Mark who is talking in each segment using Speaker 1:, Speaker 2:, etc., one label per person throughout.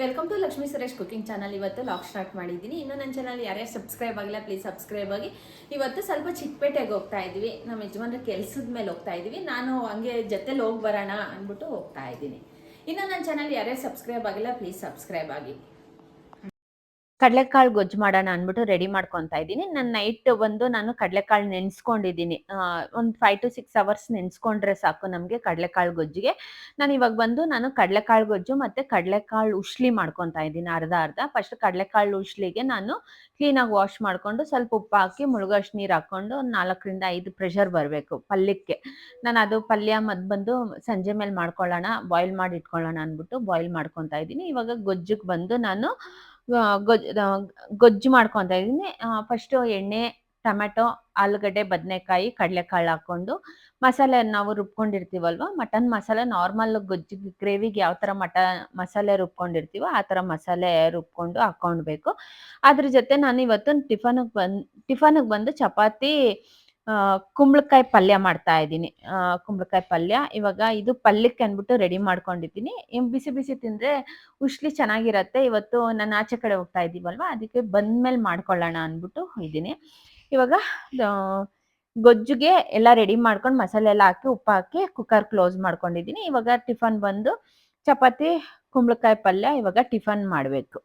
Speaker 1: Welcome to Lakshmi Suresh cooking channel ಇವತ್ತು lock start ಮಾಡಿದ್ದೀನಿ. ಇನ್ನು ನನ್ನ ಚಾನಲ್ ಯಾರ್ಯಾರು ಸಬ್ಸ್ಕ್ರೈಬ್ ಆಗಿಲ್ಲ ಪ್ಲೀಸ್ ಸಬ್ಸ್ಕ್ರೈಬ್ ಆಗಿ. ಇವತ್ತು ಸ್ವಲ್ಪ ಚಿಕ್ಕಪೇಟೆಗೆ ಹೋಗ್ತಾ ಇದ್ವಿ. ನಮ್ಮ ಯಜಮಾನ್ರ ಕೆಲ್ಸದ ಮೇಲೆ ಹೋಗ್ತಾ ಇದ್ದೀವಿ ನಾನು ಹಂಗೆ ಜೊತೆಲಿ ಹೋಗಿ ಬರೋಣ ಅಂದ್ಬಿಟ್ಟು ಹೋಗ್ತಾ ಇದ್ದೀನಿ. ಇನ್ನು ನನ್ನ ಚಾನಲ್ ಯಾರ್ಯಾರು ಸಬ್ಸ್ಕ್ರೈಬ್ ಆಗಿಲ್ಲ ಪ್ಲೀಸ್ ಸಬ್ಸ್ಕ್ರೈಬ್ ಆಗಿ. ಕಡಲೆಕಾಳು ಗೊಜ್ಜು ಮಾಡೋಣ ಅಂದ್ಬಿಟ್ಟು ರೆಡಿ ಮಾಡ್ಕೊತಾ ಇದ್ದೀನಿ. ನನ್ನ ನೈಟ್ ಬಂದು ನಾನು ಕಡಲೆಕಾಳು ನೆನೆಸ್ಕೊಂಡಿದ್ದೀನಿ. ಒಂದು ಫೈವ್ ಟು ಸಿಕ್ಸ್ ಅವರ್ಸ್ ನೆನೆಸ್ಕೊಂಡ್ರೆ ಸಾಕು ನಮಗೆ ಕಡಲೆಕಾಳು ಗೊಜ್ಜಿಗೆ. ನಾನು ಇವಾಗ ಬಂದು ನಾನು ಕಡಲೆಕಾಳು ಗೊಜ್ಜು ಮತ್ತು ಕಡಲೆಕಾಳು ಉಶ್ಲಿ ಮಾಡ್ಕೊತಾ ಇದ್ದೀನಿ ಅರ್ಧ ಅರ್ಧ. ಫಸ್ಟ್ ಕಡಲೆಕಾಳು ಉಶ್ಲಿಗೆ ನಾನು ಕ್ಲೀನಾಗಿ ವಾಶ್ ಮಾಡಿಕೊಂಡು ಸ್ವಲ್ಪ ಉಪ್ಪು ಹಾಕಿ ಮುಳುಗಷ್ಟು ನೀರು ಹಾಕ್ಕೊಂಡು ಒಂದು ನಾಲ್ಕರಿಂದ ಐದು ಪ್ರೆಷರ್ ಬರಬೇಕು ಪಲ್ಯಕ್ಕೆ. ನಾನು ಅದು ಪಲ್ಯ ಮದ್ದು ಬಂದು ಸಂಜೆ ಮೇಲೆ ಮಾಡ್ಕೊಳ್ಳೋಣ ಬಾಯ್ಲ್ ಮಾಡಿ ಇಟ್ಕೊಳ್ಳೋಣ ಅಂದ್ಬಿಟ್ಟು ಬಾಯ್ಲ್ ಮಾಡ್ಕೊತಾ ಇದ್ದೀನಿ. ಇವಾಗ ಗೊಜ್ಜಿಗೆ ಬಂದು ನಾನು ಗೊಜ್ ಗೊಜ್ಜು ಮಾಡ್ಕೊತಾ ಇದ್ದೀನಿ. ಫಸ್ಟು ಎಣ್ಣೆ, ಟೊಮೆಟೊ, ಆಲೂಗಡ್ಡೆ, ಬದನೆಕಾಯಿ, ಕಡಲೆಕಾಳು ಹಾಕ್ಕೊಂಡು ಮಸಾಲೆ ನಾವು ರುಬ್ಕೊಂಡಿರ್ತೀವಲ್ವ? ಮಟನ್ ಮಸಾಲೆ ನಾರ್ಮಲ್ ಗೊಜ್ಜು ಗ್ರೇವಿಗೆ ಯಾವ ಥರ ಮಟ, ಮಸಾಲೆ ರುಬ್ಕೊಂಡಿರ್ತೀವೋ ಆ ಥರ ಮಸಾಲೆ ರುಬ್ಕೊಂಡು ಹಾಕ್ಕೊಳ್ಬೇಕು. ಅದ್ರ ಜೊತೆ ನಾನು ಇವತ್ತು ಟಿಫನಿಗೆ ಬಂದು ಟಿಫನಿಗೆ ಬಂದು ಚಪಾತಿ ಕುಂಬಳಕಾಯಿ ಪಲ್ಯ ಮಾಡ್ತಾ ಇದ್ದೀನಿ. ಕುಂಬಳಕಾಯಿ ಪಲ್ಯ. ಇವಾಗ ಇದು ಪಲ್ಯಕ್ಕೆ ಅಂದ್ಬಿಟ್ಟು ರೆಡಿ ಮಾಡ್ಕೊಂಡಿದ್ದೀನಿ. ಬಿಸಿ ಬಿಸಿ ತಿಂದರೆ ಉಷ್ಲಿ ಚೆನ್ನಾಗಿರತ್ತೆ. ಇವತ್ತು ನಾನು ಆಚೆ ಕಡೆ ಹೋಗ್ತಾ ಇದ್ದೀವಲ್ವ ಅದಕ್ಕೆ ಬಂದ್ಮೇಲೆ ಮಾಡ್ಕೊಳ್ಳೋಣ ಅಂದ್ಬಿಟ್ಟು ಇದ್ದೀನಿ. ಇವಾಗ ಗೊಜ್ಜುಗೆ ಎಲ್ಲ ರೆಡಿ ಮಾಡ್ಕೊಂಡು ಮಸಾಲೆ ಎಲ್ಲ ಹಾಕಿ, ಉಪ್ಪು ಹಾಕಿ ಕುಕ್ಕರ್ ಕ್ಲೋಸ್ ಮಾಡ್ಕೊಂಡಿದ್ದೀನಿ. ಇವಾಗ ಟಿಫನ್ ಬಂದು ಚಪಾತಿ, ಕುಂಬಳಕಾಯಿ ಪಲ್ಯ ಇವಾಗ ಟಿಫನ್ ಮಾಡಬೇಕು.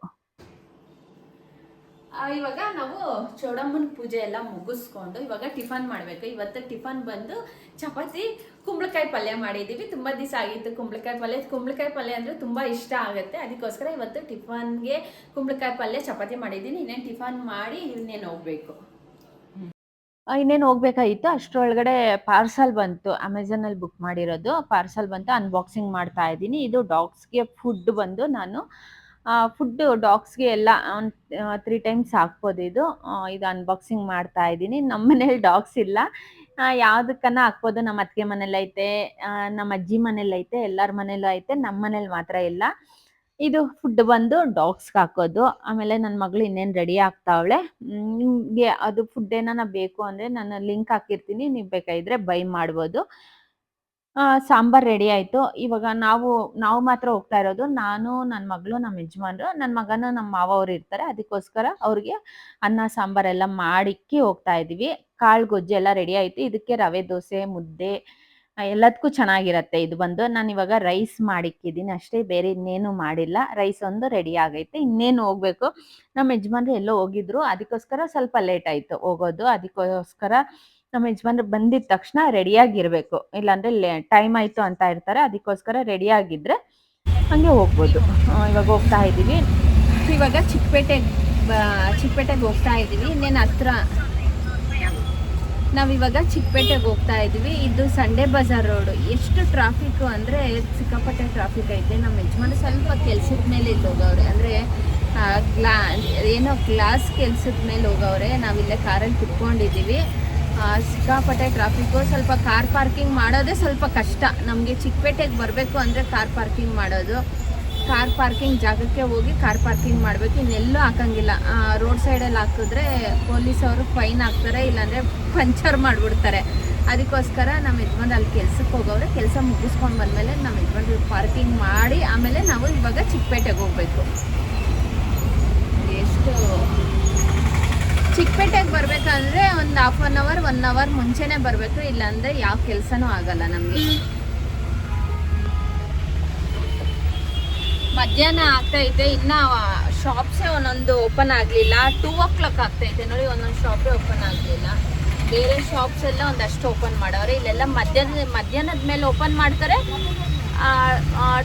Speaker 1: ಇವಾಗ ನಾವು ಚೌಡಮ್ಮನ ಪೂಜೆ ಎಲ್ಲ ಮುಗಿಸ್ಕೊಂಡು ಇವಾಗ ಟಿಫನ್ ಮಾಡಬೇಕು. ಇವತ್ತು ಟಿಫನ್ ಬಂದು ಚಪಾತಿ, ಕುಂಬಳಕಾಯಿ ಪಲ್ಯ ಮಾಡಿದ್ದೀವಿ. ತುಂಬ ದಿವಸ ಆಗಿತ್ತು ಕುಂಬಳಕಾಯಿ ಪಲ್ಯ. ಕುಂಬಳಕಾಯಿ ಪಲ್ಯ ಅಂದರೆ ತುಂಬ ಇಷ್ಟ ಆಗುತ್ತೆ. ಅದಕ್ಕೋಸ್ಕರ ಇವತ್ತು ಟಿಫನ್ಗೆ ಕುಂಬಳಕಾಯಿ ಪಲ್ಯ, ಚಪಾತಿ ಮಾಡಿದ್ದೀನಿ. ಇನ್ನೇನು ಟಿಫನ್ ಮಾಡಿ ಇನ್ನೇನು ಹೋಗ್ಬೇಕು. ಇನ್ನೇನು ಹೋಗ್ಬೇಕಾಗಿತ್ತು? ಅಷ್ಟರೊಳಗಡೆ ಪಾರ್ಸಲ್ ಬಂತು. ಅಮೆಝಾನಲ್ಲಿ ಬುಕ್ ಮಾಡಿರೋದು. ಪಾರ್ಸಲ್ ಬಂತು. ಅನ್ಬಾಕ್ಸಿಂಗ್ ಮಾಡ್ತಾ ಇದ್ದೀನಿ. ಇದು ಡಾಗ್ಸ್ಗೆ ಫುಡ್ ಬಂದು ನಾನು ಫುಡ್ ಡಾಗ್ಸ್ಗೆ ಎಲ್ಲ ಒಂದು ತ್ರೀ ಟೈಮ್ಸ್ ಹಾಕ್ಬೋದು ಇದು. ಇದು ಅನ್ಬಾಕ್ಸಿಂಗ್ ಮಾಡ್ತಾ ಇದ್ದೀನಿ. ನಮ್ಮ ಮನೇಲಿ ಡಾಗ್ಸ್ ಇಲ್ಲ. ಯಾವುದಕ್ಕನ್ನ ಹಾಕ್ಬೋದು? ನಮ್ಮ ಅತ್ತಿಗೆ ಮನೇಲಿ ಐತೆ ನಮ್ಮ ಅಜ್ಜಿ ಮನೇಲಿ ಐತೆ, ಎಲ್ಲರ ಮನೇಲೂ ಐತೆ ನಮ್ಮ ಮನೇಲಿ ಮಾತ್ರ ಇಲ್ಲ. ಇದು ಫುಡ್ ಬಂದು ಡಾಗ್ಸ್ಗೆ ಹಾಕೋದು. ಆಮೇಲೆ ನನ್ನ ಮಗಳು ಇನ್ನೇನು ರೆಡಿ ಆಗ್ತಾವಳೆ. ನಿಮಗೆ ಅದು ಫುಡ್ ಏನಾರ ಬೇಕು ಅಂದರೆ ನಾನು ಲಿಂಕ್ ಹಾಕಿರ್ತೀನಿ. ನೀವು ಬೇಕಾಗಿದ್ರೆ ಬೈ ಮಾಡ್ಬೋದು. ಸಾಂಬಾರ್ ರೆಡಿ ಆಯ್ತು. ಇವಾಗ ನಾವು ನಾವು ಮಾತ್ರ ಹೋಗ್ತಾ ಇರೋದು. ನಾನು ನನ್ನ ಮಗಳು ನಮ್ಮ ಯಜಮಾನ್ರು ನನ್ನ ಮಗನ ನಮ್ಮ ಮಾವ ಅವ್ರು ಇರ್ತಾರೆ. ಅದಕ್ಕೋಸ್ಕರ ಅವ್ರಿಗೆ ಅನ್ನ, ಸಾಂಬಾರ್ ಎಲ್ಲ ಮಾಡಿಕ್ಕಿ ಹೋಗ್ತಾ ಇದ್ದೀವಿ. ಕಾಳು ಗೊಜ್ಜೆ ಎಲ್ಲ ರೆಡಿ ಆಯ್ತು. ಇದಕ್ಕೆ ರವೆ, ದೋಸೆ, ಮುದ್ದೆ ಎಲ್ಲದಕ್ಕೂ ಚೆನ್ನಾಗಿರತ್ತೆ ಇದು ಬಂದು. ನಾನು ಇವಾಗ ರೈಸ್ ಮಾಡಿಕ್ಕಿದ್ದೀನಿ ಅಷ್ಟೇ. ಬೇರೆ ಇನ್ನೇನು ಮಾಡಿಲ್ಲ. ರೈಸ್ ಒಂದು ರೆಡಿ ಆಗೈತೆ. ಇನ್ನೇನು ಹೋಗ್ಬೇಕು? ನಮ್ಮ ಯಜಮಾನ್ರು ಎಲ್ಲೋ ಹೋಗಿದ್ರು. ಅದಕ್ಕೋಸ್ಕರ ಸ್ವಲ್ಪ ಲೇಟ್ ಆಯ್ತು ಹೋಗೋದು. ಅದಕ್ಕೋಸ್ಕರ ನಮ್ಮ ಯಜಮಾನ್ರು ಬಂದಿದ ತಕ್ಷಣ ರೆಡಿಯಾಗಿರ್ಬೇಕು. ಇಲ್ಲಾಂದ್ರೆ ಟೈಮ್ ಆಯ್ತು ಅಂತ ಇರ್ತಾರೆ, ಅದಕ್ಕೋಸ್ಕರ ರೆಡಿಯಾಗಿದ್ರೆ ಹಂಗೆ ಹೋಗ್ಬೋದು. ಇವಾಗ ಹೋಗ್ತಾ ಇದ್ದೀವಿ. ಇವಾಗ ಚಿಕ್ಕಪೇಟೆ ಚಿಕ್ಕಪೇಟೆಗೆ ಹೋಗ್ತಾ ಇದ್ದೀವಿ. ಇನ್ನೇನು ಹತ್ರ? ನಾವಿವಾಗ ಚಿಕ್ಕಪೇಟೆಗೆ ಹೋಗ್ತಾ ಇದ್ದೀವಿ. ಇದು ಸಂಡೇ ಬಜಾರ್ ರೋಡು ಎಷ್ಟು ಟ್ರಾಫಿಕ್ಕು ಅಂದರೆ ಸಿಕ್ಕಾಪಟ್ಟೆ ಟ್ರಾಫಿಕ್ ಐತೆ. ನಮ್ಮ ಯಜಮಾನ ಸ್ವಲ್ಪ ಕೆಲ್ಸದ ಮೇಲೆ ಇಲ್ಲಿ ಹೋಗವ್ರೆ. ಅಂದರೆ ಗ್ಲಾ, ಏನೋ ಗ್ಲಾಸ್ ಕೆಲ್ಸದ ಮೇಲೆ ಹೋಗವ್ರೆ. ನಾವಿಲ್ಲೇ ಕಾರಲ್ಲಿ ಕುತ್ಕೊಂಡಿದ್ದೀವಿ. ಸಿಕ್ಕಾಪಟ್ಟೆ ಟ್ರಾಫಿಕ್ಕು ಸ್ವಲ್ಪ ಕಾರ್ ಪಾರ್ಕಿಂಗ್ ಮಾಡೋದೇ ಸ್ವಲ್ಪ ಕಷ್ಟ. ನಮಗೆ ಚಿಕ್ಕಪೇಟೆಗೆ ಬರಬೇಕು ಅಂದರೆ ಕಾರ್ ಪಾರ್ಕಿಂಗ್ ಮಾಡೋದು. ಕಾರ್ ಪಾರ್ಕಿಂಗ್ ಜಾಗಕ್ಕೆ ಹೋಗಿ ಕಾರ್ ಪಾರ್ಕಿಂಗ್ ಮಾಡಬೇಕು. ಇನ್ನೆಲ್ಲೂ ಹಾಕಂಗಿಲ್ಲ. ರೋಡ್ ಸೈಡಲ್ಲಿ ಹಾಕಿದ್ರೆ ಪೊಲೀಸ್ ಅವರು ಫೈನ್ ಹಾಕ್ತಾರೆ ಇಲ್ಲಾಂದರೆ ಪಂಚರ್ ಮಾಡಿಬಿಡ್ತಾರೆ. ಅದಕ್ಕೋಸ್ಕರ ನಮ್ಮ ಯಜಮಾನ್ ಅಲ್ಲಿ ಕೆಲ್ಸಕ್ಕೆ ಹೋಗೋರೆ ಕೆಲಸ ಮುಗಿಸ್ಕೊಂಡು ಬಂದಮೇಲೆ ನಮ್ಮ ಯಜಮಾನ್ರು ಪಾರ್ಕಿಂಗ್ ಮಾಡಿ, ಆಮೇಲೆ ನಾವು ಇವಾಗ ಚಿಕ್ಕಪೇಟೆಗೆ ಹೋಗಬೇಕು. ಎಷ್ಟು ಚಿಕ್ಕಪೇಟೆಗೆ ಬರಬೇಕಂದ್ರೆ ಒಂದು half an hour one hour ಮುಂಚೆನೇ ಬರಬೇಕು, ಇಲ್ಲಾಂದರೆ ಯಾವ ಕೆಲಸನೂ ಆಗಲ್ಲ ನಮಗೆ. ಮಧ್ಯಾಹ್ನ ಆಗ್ತೈತೆ ಇನ್ನ ಶಾಪ್ಸೇ ಒಂದೊಂದು ಓಪನ್ ಆಗಲಿಲ್ಲ. ಟೂ ಓ ಕ್ಲಾಕ್ ಆಗ್ತೈತೆ ನೋಡಿ, ಒಂದೊಂದು ಶಾಪೇ ಓಪನ್ ಆಗಲಿಲ್ಲ. ಬೇರೆ ಶಾಪ್ಸ್ ಎಲ್ಲ ಒಂದಷ್ಟು ಓಪನ್ ಮಾಡವ್ರೆ. ಇಲ್ಲೆಲ್ಲ ಮಧ್ಯಾಹ್ನ, ಮಧ್ಯಾಹ್ನದ ಮೇಲೆ ಓಪನ್ ಮಾಡ್ತಾರೆ.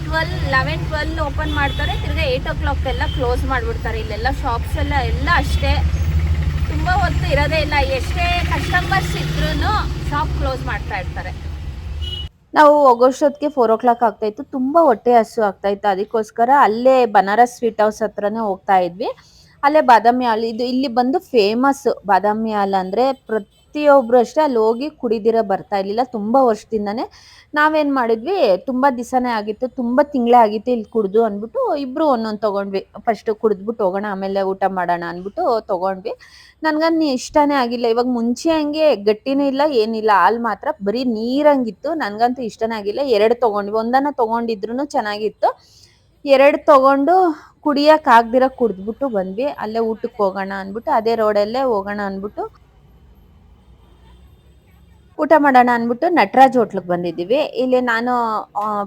Speaker 1: ಟ್ವೆಲ್ ಲೆವೆನ್ ಟ್ವೆಲ್ ಓಪನ್ ಮಾಡ್ತಾರೆ. ತಿರ್ಗಾ ಏಟ್ ಓ ಕ್ಲಾಕ್ ಎಲ್ಲ ಕ್ಲೋಸ್ ಮಾಡಿಬಿಡ್ತಾರೆ. ಇಲ್ಲೆಲ್ಲ ಶಾಪ್ಸ್ ಎಲ್ಲ ಎಲ್ಲ ಅಷ್ಟೇ. ತುಂಬ ಹೊತ್ತು ಇರೋದೇ ಇಲ್ಲ. ಎಷ್ಟೇ ಕಸ್ಟಮರ್ಸ್ ಇದ್ರೂ ಶಾಪ್ ಕ್ಲೋಸ್ ಮಾಡ್ತಾ ಇರ್ತಾರೆ. ನಾವು ಹೋಗೋಷ್ಟೊತ್ತಿಗೆ ಫೋರ್ ಓ ಕ್ಲಾಕ್ ಆಗ್ತಾ ಇತ್ತು. ತುಂಬ ಹೊಟ್ಟೆ ಹಸು ಆಗ್ತಾ ಇತ್ತು. ಅದಕ್ಕೋಸ್ಕರ ಅಲ್ಲೇ ಬನಾರಸ್ ಸ್ವೀಟ್ ಹೌಸ್ ಹತ್ರನೇ ಹೋಗ್ತಾ ಇದ್ವಿ. ಅಲ್ಲೇ ಬಾದಾಮಿ ಹಾಲು, ಇದು ಇಲ್ಲಿ ಬಂದು ಫೇಮಸ್ ಬಾದಾಮಿ ಹಾಲು ಅಂದರೆ ಪ್ರತಿಯೊಬ್ರು ಅಷ್ಟೇ ಅಲ್ಲಿ ಹೋಗಿ ಕುಡಿದಿರ ಬರ್ತಾ ಇರಲಿಲ್ಲ. ತುಂಬ ವರ್ಷದಿಂದನೇ ನಾವೇನು ಮಾಡಿದ್ವಿ, ತುಂಬ ದಿವಸನೇ ಆಗಿತ್ತು, ತುಂಬ ತಿಂಗಳೇ ಆಗಿತ್ತು ಇಲ್ಲಿ ಕುಡಿದು ಅಂದ್ಬಿಟ್ಟು ಇಬ್ಬರು ಒಂದೊಂದು ತೊಗೊಂಡ್ವಿ. ಫಸ್ಟು ಕುಡಿದ್ಬಿಟ್ಟು ಹೋಗೋಣ, ಆಮೇಲೆ ಊಟ ಮಾಡೋಣ ಅಂದ್ಬಿಟ್ಟು ತೊಗೊಂಡ್ವಿ. ನನಗನ್ನ ಇಷ್ಟನೇ ಆಗಿಲ್ಲ. ಇವಾಗ ಮುಂಚೆ ಹಂಗೆ ಗಟ್ಟಿನೇ ಇಲ್ಲ, ಏನಿಲ್ಲ. ಹಾಲು ಮಾತ್ರ ಬರೀ ನೀರಂಗಿತ್ತು. ನನಗಂತೂ ಇಷ್ಟನೇ ಆಗಿಲ್ಲ. ಎರಡು ತೊಗೊಂಡ್ವಿ. ಒಂದನ್ನ ತೊಗೊಂಡಿದ್ರು ಚೆನ್ನಾಗಿತ್ತು. ಎರಡು ತೊಗೊಂಡು ಕುಡಿಯಕ್ಕೆ ಆಗ್ದಿರ ಕುಡಿದ್ಬಿಟ್ಟು ಬಂದ್ವಿ. ಅಲ್ಲೇ ಊಟಕ್ಕೆ ಹೋಗೋಣ ಅಂದ್ಬಿಟ್ಟು, ಅದೇ ರೋಡಲ್ಲೇ ಹೋಗೋಣ ಅಂದ್ಬಿಟ್ಟು ಊಟ ಮಾಡೋಣ ಅಂದ್ಬಿಟ್ಟು ನಟರಾಜ್ ಹೋಟ್ಲಿಗೆ ಬಂದಿದ್ದೀವಿ. ಇಲ್ಲಿ ನಾನು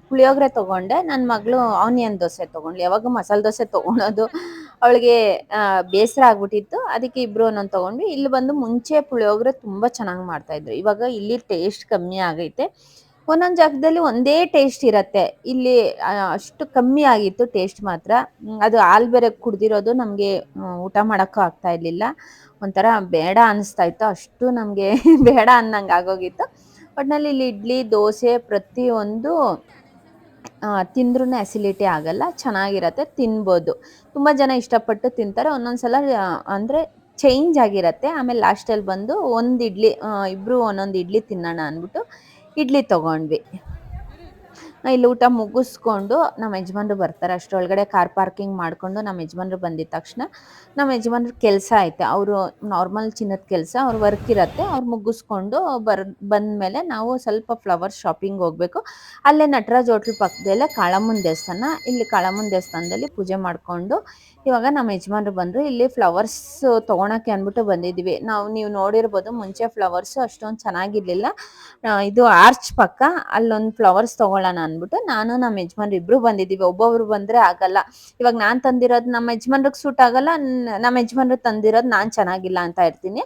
Speaker 1: ಪುಳಿಯೋಗರೆ ತಗೊಂಡೆ ನನ್ನ ಮಗಳು ಆನಿಯನ್ ದೋಸೆ ತಗೊಂಡ್ಲಿ ಯಾವಾಗ ಮಸಾಲೆ ದೋಸೆ ತೊಗೊಳೋದು ಅವಳಿಗೆ ಬೇಸರ ಆಗ್ಬಿಟ್ಟಿತ್ತು. ಅದಕ್ಕೆ ಇಬ್ರು ಒಂದೊಂದು ತೊಗೊಂಡ್ವಿ. ಇಲ್ಲಿ ಬಂದು ಮುಂಚೆ ಪುಳಿಯೋಗರೆ ತುಂಬ ಚೆನ್ನಾಗಿ ಮಾಡ್ತಾಯಿದ್ರು. ಇವಾಗ ಇಲ್ಲಿ ಟೇಸ್ಟ್ ಕಮ್ಮಿ ಆಗೈತೆ. ಒಂದೊಂದು ಜಾಗದಲ್ಲಿ ಒಂದೇ ಟೇಸ್ಟ್ ಇರತ್ತೆ. ಇಲ್ಲಿ ಅಷ್ಟು ಕಮ್ಮಿ ಆಗಿತ್ತು ಟೇಸ್ಟ್ ಮಾತ್ರ. ಅದು ಹಾಲು ಬೇರೆ ಕುಡ್ದಿರೋದು ನಮಗೆ ಊಟ ಮಾಡೋಕ್ಕೂ ಆಗ್ತಾ ಇರಲಿಲ್ಲ. ಒಂಥರ ಬೇಡ ಅನಿಸ್ತಾ ಇತ್ತು ಅಷ್ಟು ನಮಗೆ ಬೇಡ ಅನ್ನಂಗೆ ಆಗೋಗಿತ್ತು. ಒಟ್ನಲ್ಲಿ ಇಲ್ಲಿ ಇಡ್ಲಿ, ದೋಸೆ ಪ್ರತಿಯೊಂದು ತಿಂದ್ರೂ ಅಸಿಲಿಟಿ ಆಗಲ್ಲ. ಚೆನ್ನಾಗಿರತ್ತೆ, ತಿನ್ಬೋದು. ತುಂಬ ಜನ ಇಷ್ಟಪಟ್ಟು ತಿಂತಾರೆ. ಒಂದೊಂದ್ಸಲ ಅಂದರೆ ಚೇಂಜ್ ಆಗಿರತ್ತೆ. ಆಮೇಲೆ ಲಾಸ್ಟಲ್ಲಿ ಬಂದು ಒಂದು ಇಡ್ಲಿ ಇಬ್ಬರು ಒಂದೊಂದು ಇಡ್ಲಿ ತಿನ್ನೋಣ ಅಂದ್ಬಿಟ್ಟು ಇಡ್ಲಿ ತೊಗೊಂಡ್ವಿ. ಇಲ್ಲಿ ಊಟ ಮುಗಿಸ್ಕೊಂಡು ನಮ್ಮ ಯಜಮಾನ್ರು ಬರ್ತಾರೆ. ಅಷ್ಟರೊಳಗಡೆ ಕಾರ್ ಪಾರ್ಕಿಂಗ್ ಮಾಡಿಕೊಂಡು ನಮ್ಮ ಯಜಮಾನ್ರು ಬಂದಿದ ತಕ್ಷಣ ನಮ್ಮ ಯಜಮಾನ್ರ ಕೆಲಸ ಐತೆ. ಅವರು ನಾರ್ಮಲ್ ಚಿನ್ನದ ಕೆಲಸ, ಅವ್ರ ವರ್ಕ್ ಇರುತ್ತೆ. ಅವ್ರು ಮುಗಿಸ್ಕೊಂಡು ಬರ್, ಬಂದಮೇಲೆ ನಾವು ಸ್ವಲ್ಪ ಫ್ಲವರ್ ಶಾಪಿಂಗ್ ಹೋಗಬೇಕು. ಅಲ್ಲೇ ನಟರಾಜ್ ಹೋಟ್ಲ್ ಪಕ್ಕದಲ್ಲೇ ಕಾಳಮ್ಮನ ದೇವಸ್ಥಾನ. ಇಲ್ಲಿ ಕಾಳಮ್ಮನ ದೇವಸ್ಥಾನದಲ್ಲಿ ಪೂಜೆ ಮಾಡಿಕೊಂಡು ಇವಾಗ ನಮ್ಮ ಯಜಮಾನ್ರು ಬಂದರು. ಇಲ್ಲಿ ಫ್ಲವರ್ಸ್ ತೊಗೊಳಕ್ಕೆ ಅಂದ್ಬಿಟ್ಟು ಬಂದಿದ್ದೀವಿ ನಾವು, ನೀವು ನೋಡಿರ್ಬೋದು ಮುಂಚೆ ಫ್ಲವರ್ಸು ಅಷ್ಟೊಂದು ಚೆನ್ನಾಗಿರಲಿಲ್ಲ. ಇದು ಆರ್ಚ್ ಪಕ್ಕ. ಅಲ್ಲೊಂದು ಫ್ಲವರ್ಸ್ ತೊಗೊಳ್ಳೋಣ ಅಂದ್ಬಿಟ್ಟು ನಾನು ನಮ್ಮ ಯಜಮಾನ್ರು ಇಬ್ರು ಬಂದಿದ್ದೀವಿ ಒಬ್ಬೊಬ್ರು ಬಂದ್ರೆ ಆಗಲ್ಲ. ಇವಾಗ ನಾನು ತಂದಿರೋದು ನಮ್ಮ ಯಜಮಾನ್ರಿಗೆ ಸೂಟ್ ಆಗಲ್ಲ ನಮ್ಮ ಯಜಮಾನ್ರು ತಂದಿರೋದು ನಾನು ಚೆನ್ನಾಗಿಲ್ಲ ಅಂತ ಇರ್ತೀನಿ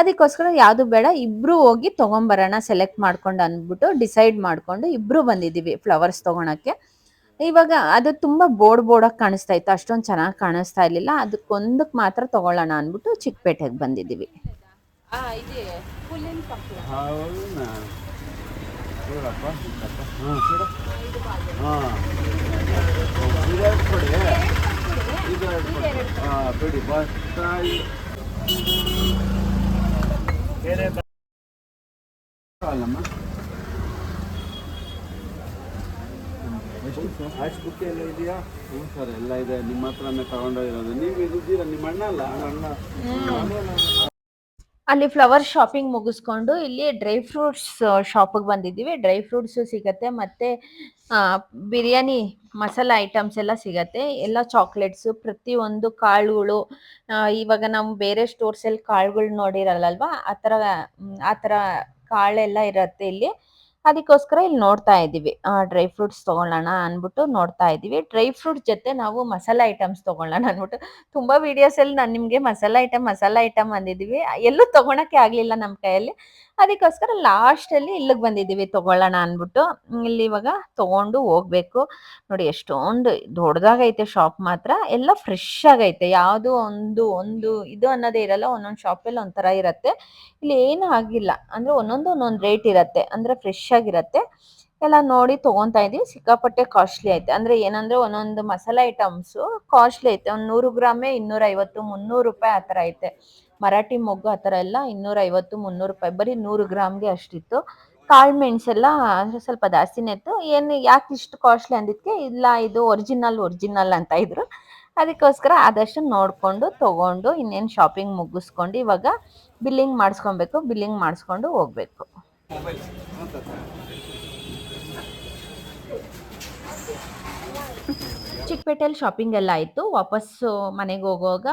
Speaker 1: ಅದಕ್ಕೋಸ್ಕರ ಯಾವುದು ಬೇಡ ಇಬ್ರು ಹೋಗಿ ತೊಗೊಂಬರೋಣ ಸೆಲೆಕ್ಟ್ ಮಾಡ್ಕೊಂಡು ಅಂದ್ಬಿಟ್ಟು ಡಿಸೈಡ್ ಮಾಡ್ಕೊಂಡು ಇಬ್ರು ಬಂದಿದ್ದೀವಿ ಫ್ಲವರ್ಸ್ ತೊಗೊಳಕ್ಕೆ. ಇವಾಗ ಅದು ತುಂಬ ಬೋರ್ಡ್ ಬೋರ್ಡಾಗಿ ಕಾಣಿಸ್ತಾ ಇತ್ತು. ಅಷ್ಟೊಂದು ಚೆನ್ನಾಗಿ ಕಾಣಿಸ್ತಾ ಇರಲಿಲ್ಲ. ಅದಕ್ಕೊಂದಕ್ಕೆ ಮಾತ್ರ ತಗೊಳ್ಳೋಣ ಅಂದ್ಬಿಟ್ಟು ಚಿಕ್ಕಪೇಟೆಗೆ ಬಂದಿದ್ದೀವಿ
Speaker 2: ಹಾಂ. ಹಾಂ ಬಿಡಿ. ಎಲ್ಲ ಇದೆಯಾ? ಹ್ಞೂ ಸರ್ ಎಲ್ಲ ಇದೆ. ನಿಮ್ಮ ಹತ್ರನೇ ತಗೊಂಡೋಗಿರೋದು. ನೀವು ಇದ್ದೀರಾ ನಿಮ್ಮ ಅಣ್ಣ ಅಲ್ಲ? ಅಣ್ಣ.
Speaker 1: ಅಲ್ಲಿ ಫ್ಲವರ್ ಶಾಪಿಂಗ್ ಮುಗಿಸ್ಕೊಂಡು ಇಲ್ಲಿ ಡ್ರೈ ಫ್ರೂಟ್ಸ್ ಶಾಪಿಗೆ ಬಂದಿದ್ದೀವಿ. ಡ್ರೈ ಫ್ರೂಟ್ಸು ಸಿಗತ್ತೆ, ಮತ್ತು ಬಿರಿಯಾನಿ ಮಸಾಲ ಐಟಮ್ಸ್ ಎಲ್ಲ ಸಿಗತ್ತೆ. ಎಲ್ಲ ಚಾಕ್ಲೇಟ್ಸು, ಪ್ರತಿಯೊಂದು ಕಾಳುಗಳು ಇವಾಗ ನಾವು ಬೇರೆ ಸ್ಟೋರ್ಸಲ್ಲಿ ಕಾಳುಗಳು ನೋಡಿರಲ್ಲಲ್ವಾ? ಆ ಥರ ಆ ಥರ ಕಾಳೆಲ್ಲ ಇರುತ್ತೆ ಇಲ್ಲಿ. ಅದಕ್ಕೋಸ್ಕರ ಇಲ್ಲಿ ನೋಡ್ತಾ ಇದ್ದೀವಿ. ಡ್ರೈ ಫ್ರೂಟ್ಸ್ ತೊಗೊಳ್ಳೋಣ ಅಂದ್ಬಿಟ್ಟು ನೋಡ್ತಾ ಇದ್ದೀವಿ. ಡ್ರೈ ಫ್ರೂಟ್ ಜೊತೆ ನಾವು ಮಸಾಲಾ ಐಟಮ್ಸ್ ತೊಗೊಳ್ಳೋಣ ಅಂದ್ಬಿಟ್ಟು ತುಂಬ ವೀಡಿಯೋಸಲ್ಲಿ ನಾನು ನಿಮಗೆ ಮಸಾಲಾ ಐಟಮ್ ಮಸಾಲಾ ಐಟಮ್ ಅಂದಿದ್ದೀವಿ. ಎಲ್ಲೂ ತೊಗೊಳಕ್ಕೆ ಆಗಲಿಲ್ಲ ನಮ್ಮ ಕೈಯಲ್ಲಿ. ಅದಕ್ಕೋಸ್ಕರ ಲಾಸ್ಟಲ್ಲಿ ಇಲ್ಲಿಗೆ ಬಂದಿದ್ದೀವಿ ತಗೊಳ್ಳೋಣ ಅಂದ್ಬಿಟ್ಟು. ಇಲ್ಲಿ ಇವಾಗ ತಗೊಂಡು ಹೋಗ್ಬೇಕು. ನೋಡಿ ಎಷ್ಟೊಂದು ದೊಡ್ಡದಾಗೈತೆ ಶಾಪ್ ಮಾತ್ರ. ಎಲ್ಲ ಫ್ರೆಶ್ ಆಗೈತೆ. ಯಾವುದು ಒಂದು ಒಂದು ಇದು ಅನ್ನೋದೇ ಇರಲ್ಲ, ಒಂದೊಂದು ಶಾಪಲ್ಲಿ ಒಂಥರ ಇರುತ್ತೆ. ಇಲ್ಲಿ ಏನೂ ಆಗಿಲ್ಲ. ಅಂದರೆ ಒಂದೊಂದು ಒಂದೊಂದು ರೇಟ್ ಇರುತ್ತೆ. ಅಂದರೆ ಫ್ರೆಶ್ ಆಗಿರುತ್ತೆ. ಎಲ್ಲ ನೋಡಿ ತಗೊಂತಾ ಇದೀವಿ ಸಿಕ್ಕಾಪಟ್ಟೆ ಕಾಸ್ಟ್ಲಿ ಐತೆ. ಅಂದ್ರೆ ಏನಂದ್ರೆ ಒಂದೊಂದು ಮಸಾಲ ಐಟಮ್ಸ್ ಕಾಸ್ಟ್ಲಿ ಐತೆ. ಒಂದು ನೂರು ಗ್ರಾಮೇ ಇನ್ನೂರೈವತ್ತು, ಮುನ್ನೂರು ರೂಪಾಯಿ ಆ ಥರ ಐತೆ. ಮರಾಠಿ ಮೊಗ್ಗು ಆ ಥರ ಎಲ್ಲ ಇನ್ನೂರೈವತ್ತು, ಮುನ್ನೂರು ರೂಪಾಯಿ. ಬರೀ ನೂರು ಗ್ರಾಮ್ಗೆ ಅಷ್ಟಿತ್ತು. ಕಾಳು ಮೆಣಸೆಲ್ಲ ಸ್ವಲ್ಪ ಜಾಸ್ತಿನೇ ಇತ್ತು. ಏನು ಯಾಕೆ ಇಷ್ಟು ಕಾಸ್ಟ್ಲಿ ಅಂದಿದ್ದಕ್ಕೆ ಇಲ್ಲ ಇದು ಒರಿಜಿನಲ್ ಒರಿಜಿನಲ್ ಅಂತ ಇದ್ರು. ಅದಕ್ಕೋಸ್ಕರ ಆದಷ್ಟು ನೋಡಿಕೊಂಡು ತೊಗೊಂಡು ಇನ್ನೇನು ಶಾಪಿಂಗ್ ಮುಗಿಸ್ಕೊಂಡು ಇವಾಗ ಬಿಲ್ಲಿಂಗ್ ಮಾಡಿಸ್ಕೊಬೇಕು ಬಿಲ್ಲಿಂಗ್ ಮಾಡಿಸ್ಕೊಂಡು ಹೋಗಬೇಕು. ಚಿಕ್ಕಪೇಟೆಯಲ್ಲಿ ಶಾಪಿಂಗ್ ಎಲ್ಲ ಆಯಿತು. ವಾಪಸ್ಸು ಮನೆಗೆ ಹೋಗುವಾಗ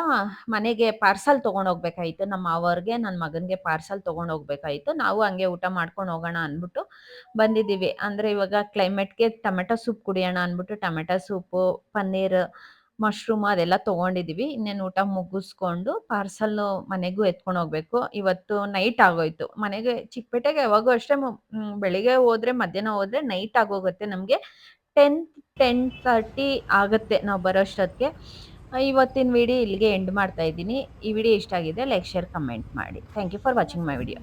Speaker 1: ಮನೆಗೆ ಪಾರ್ಸಲ್ ತೊಗೊಂಡು ಹೋಗ್ಬೇಕಾಯಿತು. ನಮ್ಮ ಮಾವವ್ರಿಗೆ ನನ್ನ ಮಗನಿಗೆ ಪಾರ್ಸಲ್ ತೊಗೊಂಡು ಹೋಗ್ಬೇಕಾಯ್ತು. ನಾವು ಹಂಗೆ ಊಟ ಮಾಡ್ಕೊಂಡು ಹೋಗೋಣ ಅಂದ್ಬಿಟ್ಟು ಬಂದಿದ್ದೀವಿ. ಅಂದರೆ ಇವಾಗ ಕ್ಲೈಮೇಟ್ಗೆ ಟೊಮೆಟೊ ಸೂಪ್ ಕುಡಿಯೋಣ ಅಂದ್ಬಿಟ್ಟು ಟೊಮೆಟೊ ಸೂಪು ಪನ್ನೀರ್ ಮಶ್ರೂಮ್ ಅದೆಲ್ಲ ತೊಗೊಂಡಿದ್ದೀವಿ. ಇನ್ನೇನು ಊಟ ಮುಗಿಸ್ಕೊಂಡು ಪಾರ್ಸಲ್ಲು ಮನೆಗೂ ಎತ್ಕೊಂಡು ಹೋಗ್ಬೇಕು. ಇವತ್ತು ನೈಟ್ ಆಗೋಯ್ತು. ಮನೆಗೆ ಚಿಕ್ಕಪೇಟೆಗೆ ಯಾವಾಗೂ ಅಷ್ಟೇ. ಬೆಳಿಗ್ಗೆ ಹೋದ್ರೆ, ಮಧ್ಯಾಹ್ನ ಹೋದ್ರೆ ನೈಟ್ ಆಗೋಗುತ್ತೆ ನಮಗೆ. ಟೆನ್ ಟೆನ್ ತರ್ಟಿ ಆಗುತ್ತೆ ನಾವು ಬರೋಷ್ಟೊತ್ತಿಗೆ ಇವತ್ತಿನ ವಿಡಿಯೋ ಇಲ್ಲಿಗೆ ಎಂಡ್ ಮಾಡ್ತಾ ಇದ್ದೀನಿ. ಈ ವಿಡಿಯೋ ಇಷ್ಟ ಆಗಿದೆ ಲೈಕ್ ಶೇರ್ ಕಮೆಂಟ್ ಮಾಡಿ. Thank you for watching my video